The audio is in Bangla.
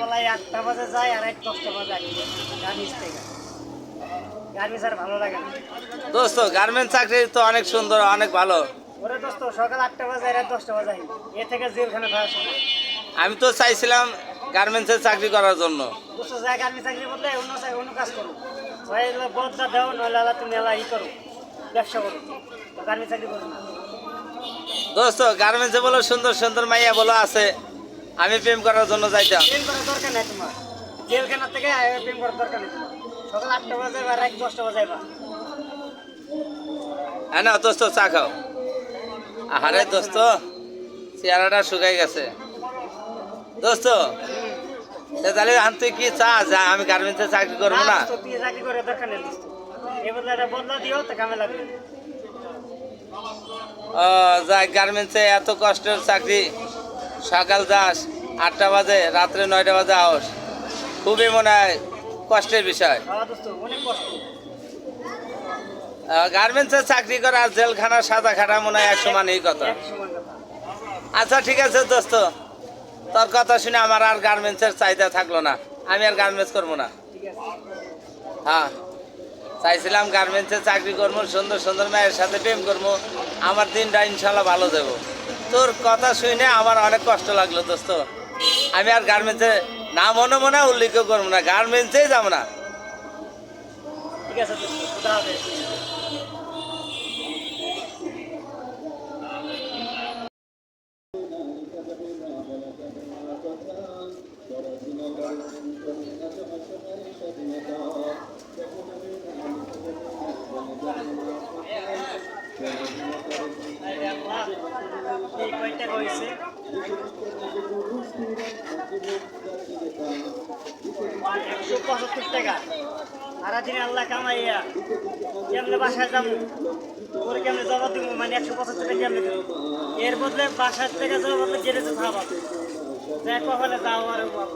ভালো আটটা বাজে যায় আর এক থেকে গার্মিস আর ভালো লাগে না দোস্ত গার্মেন্ট চাকরি তো অনেক সুন্দর, অনেক ভালো। সকাল আটটা বাজে এক দশটা বাজে এ থেকে জেলখানে আমি তো চাইছিলাম গার্মেন্টসের চাকরি করার জন্য। চাকরি অন্য অন্য কাজ করো। বদলা দাও, নইলে তুমি এলা ই করো। ব্যবসা করো গার্মিস চাকরি করো দোস্ত গার্মেন্টসে বলো সুন্দর সুন্দর মাইয়া বলো আছে। আমি প্রেম করার জন্য যাইতাম। প্রেম করার দরকার নাই তোমার। জেলখানা থেকে প্রেম করার দরকার নেই তোমার। সকাল আটটা বাজে বা রাত দশটা বাজে বা হ্যাঁ না দোস্ত চা খাও। আহারে দোস্ত চেহারাটা শুকাই গেছে। দোস্ত তাহলে তুই কি চা? আমি গার্মেন্টসে চাকরি করব না চাকরি করে দরকার নেই দোস্ত। এই বদলে বদলা দিও তো কামে লাগবে। ও যাই গার্মেন্টসে এত কষ্টের চাকরি। সকাল যাস আটটা বাজে রাত্রে নয়টা বাজে আওস। খুবই মনে হয় কষ্টের বিষয়। গার্মেন্টসে চাকরি করা আর জেলখানা সাদা খাটা মনে হয় এক সমান এই কথা। আচ্ছা ঠিক আছে দোস্ত। তোর কথা শুনে আমার আর গার্মেন্টসের চাহিদা থাকল না। আমি আর গার্মেন্টস করব না। হ্যাঁ। চাইছিলাম গার্মেন্টসে চাকরি করব, সুন্দর সুন্দর মেয়ের সাথে প্রেম করব। আমার দিনটা ইনশাল্লাহ ভালো দেবো তোর কথা শুনে আমার অনেক কষ্ট লাগল দোস্ত। আমি আর গার্মেন্টসে না মনে মনে উল্লেখ করব না গার্মেন্টসেই যাব না। ঠিক আছে একশো পঁচাত্তর টাকা। সারাদিনে আল্লাহ কামাইয়া, কেমনে বাসায় যাব? করে কেমনে জবাব দিব? মানে একশো পঁচাত্তর টাকা কেমনে দেবো? এর বদলে বাসার থেকে জবাব বদলে জেলে তো দেখো পাবে যাও আর যাওয়ার